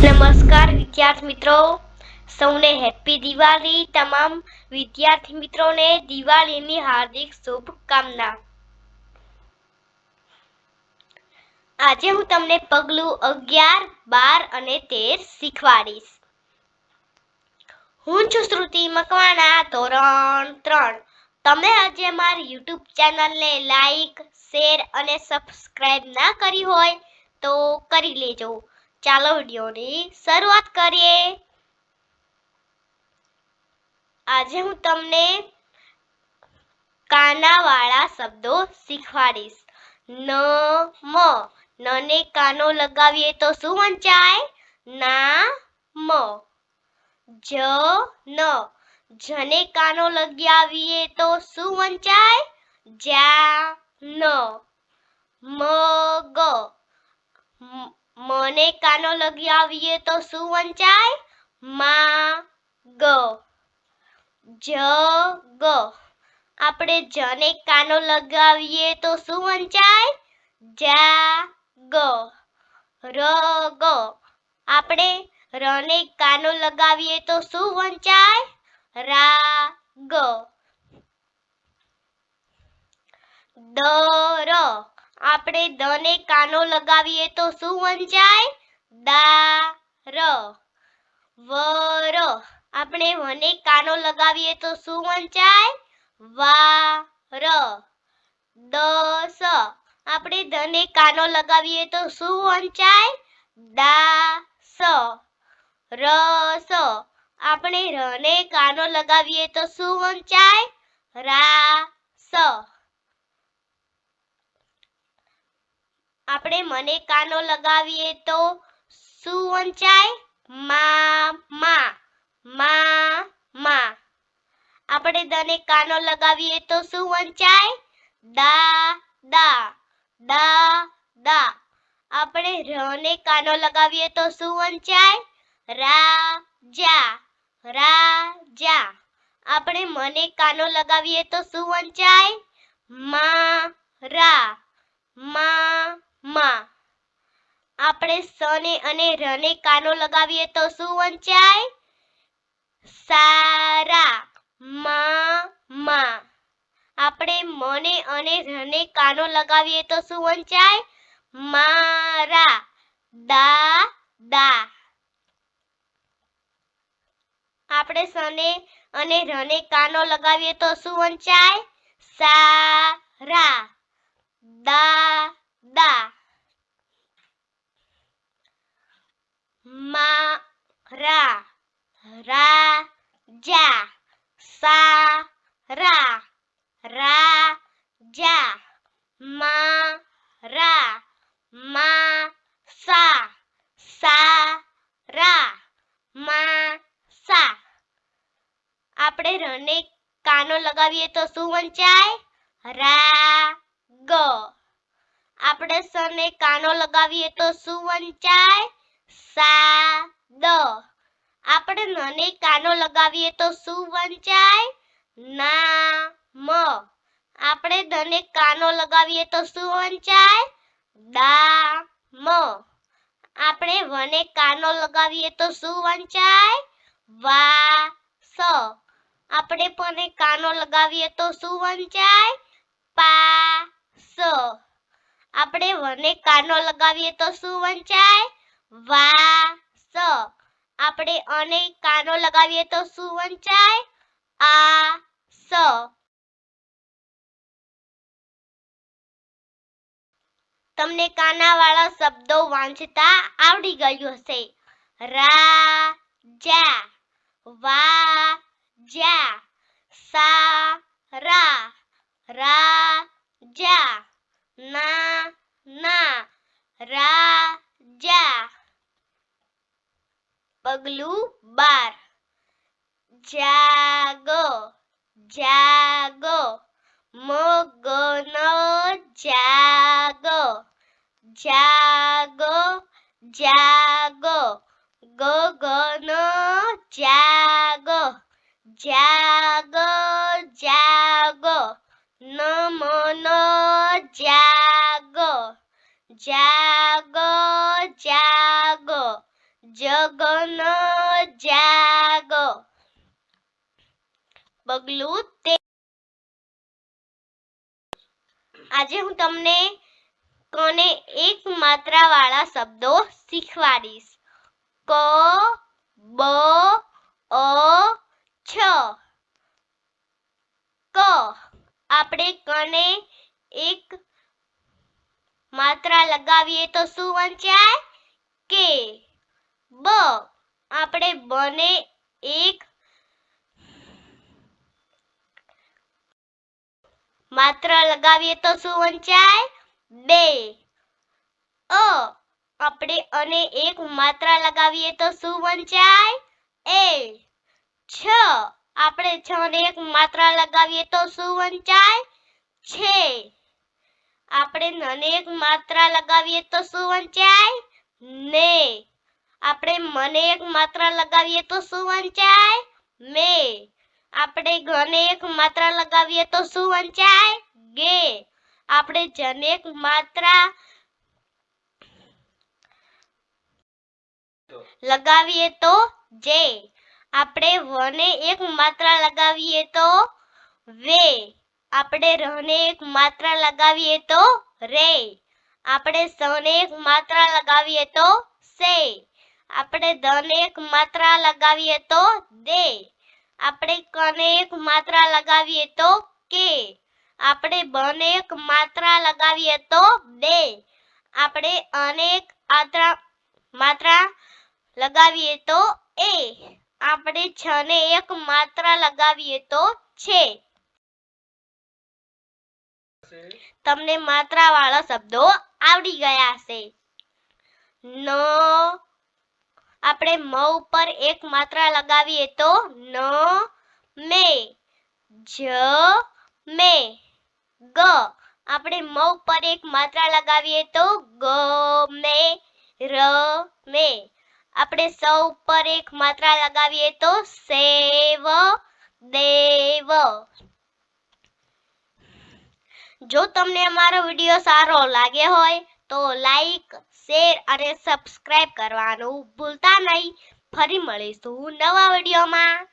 નમસ્કાર વિદ્યાર્થી મિત્રો સૌને હેપી દિવાળી. તમામ વિદ્યાર્થી મિત્રોને દિવાળીની હાર્દિક શુભકામના. આજે હું તમને પગલું અગિયાર, બાર અને તેર શીખવાડીશ. હું છું શ્રુતિ મકવાણા, ધોરણ ત્રણ. તમે આજે મારી યુટ્યુબ ચેનલને લાઈક, શેર અને સબસ્ક્રાઇબ ના કરી હોય તો કરી લેજો. ચાલો વિડીયોની શરૂઆત કરીએ. આજે હું તમને કાનાવાળા શબ્દો શીખવાડીશ. ન, મ, નને કાનો લગાવીએ તો શું વંચાય? ના, મ. જ, ન. જને કાનો લગાવીએ તો શું વંચાય? જા, ન. મ, ગ. મને કાનો લગાવીએ તો શું વંચાય? મા ગ. જ ગ. આપણે જને કાનો લગાવીએ તો શું વંચાય? જા ગ. ર ગ. આપણે રને કાનો લગાવીએ તો શું વંચાય? રા ગ. દ ર. આપણે દને કાનો લગાવીએ તો શું વંચાય દા ર વર. આપણે વને કાનો લગાવીએ તો શું વંચાય વા ર દસ. આપણે ધને કાનો લગાવીએ તો શું વંચાય દા સ રસ. આપણે રને કાનો લગાવીએ તો શું વંચાય રા આપણે મને કાનો લગાવીએ તો શું વંચાય? મા મા મા મા આપણે દને કાનો લગાવીએ તો શું વંચાય? દા દા દા દા આપણે રને કાનો લગાવીએ તો શું વંચાય? રા જા રા જા આપણે મને કાનો લગાવીએ તો શું વંચાય? મા રા મા મા, આપણે સને અને રને કાનો લગાવીએ તો શું વંચાય? સારા, મા મા. આપણે મને અને રને કાનો લગાવીએ તો શું વંચાય? મારા દા દા આપણે સને અને રને કાનો લગાવીએ તો શું વંચાય? સારા દા દા ма, ра, ма, са, са, રા મા સા આપણે રને કાનો લગાવીએ તો શું વંચાય? રાગ. આપણે સને કાનો લગાવીએ તો શું વંચાય સા દ આપણે નને કાનો લગાવીએ તો શું વંચાય ના મ આપણે દને કાનો લગાવીએ તો શું વંચાય દા મ આપણે વને કાનો લગાવીએ તો શું વંચાય વા સ આપણે પને કાનો લગાવીએ તો શું વંચાય પાસ. આપણે વને કાનો લગાવીએ તો શું વંચાય? વાસ આપણે અને કાનો લગાવીએ તો શું વંચાય? આસ તમને કાનાવાળા શબ્દો વાંચતા આવડી ગયું હશે. રાજા. વાજા. સારા. રાજા. ના ના, રાજા. પગલું બાર. જાગો જાગો. મગનો જાગો. જાગો જાગો. ગગનો જાગો. જાગો જાગો. નમનો જાગો જાગો જાગો, જગન જાગ. પગલું તે આજે હું તમને કોને એક માત્રા વાળા શબ્દો શીખવાડીશ. ક, બ અ છ. ક. આપણે કને એક માત્રા લગાવીએ તો શું વંચાય? કે બ, આપણે બને એક માત્રા લગાવીએ તો શું વંચાય? બે. અ, આપણે અને એક માત્રા લગાવીએ તો શું વંચાય? એ છ. આપણે છ ને એક માત્રા લગાવીએ તો શું વંચાય? છે. આપણે નને એક માત્રા લગાવીએ તો શું વંચાય? ને. આપણે મને એક માત્રા લગાવીએ તો શું વંચાય? મે. આપણે ઘને એક માત્રા લગાવીએ તો શું વંચાય? ગે. આપણે જને એક માત્રા લગાવીએ તો જે. આપણે વને એક માત્રા લગાવીએ તો વે. આપણે રહને એક માત્રા લગાવીએ તો રે. આપણે સને એક માત્રા લગાવીએ તો સે. આપણે દને એક માત્રા લગાવીએ તો દે. આપણે કને એક માત્રા લગાવીએ તો કે. આપણે બને એક માત્રા લગાવીએ તો બે આપણે અનેક આત્રા માત્રા લગાવીએ તો એ. આપણે છ ને એક માત્રા લગાવીએ તો છે. તમને માત્રા વાળા શબ્દો આવડી ગયા હશે. ન. આપણે મ ઉપર એક માત્રા લગાવીએ તો ન, મે. જ, મે. ગ. આપણે મ ઉપર એક માત્રા લગાવીએ તો ગ, મે, ર, મે. આપણે સૌ ઉપર એક માત્રા લગાવીએ તો સેવ દેવ. જો તમને અમારો વીડિયો સારો લાગ્યો હોય તો લાઈક, શેર અને સબસ્ક્રાઇબ કરવાનું ભૂલતા નહીં. ફરી મળીશું નવા વિડીયોમાં.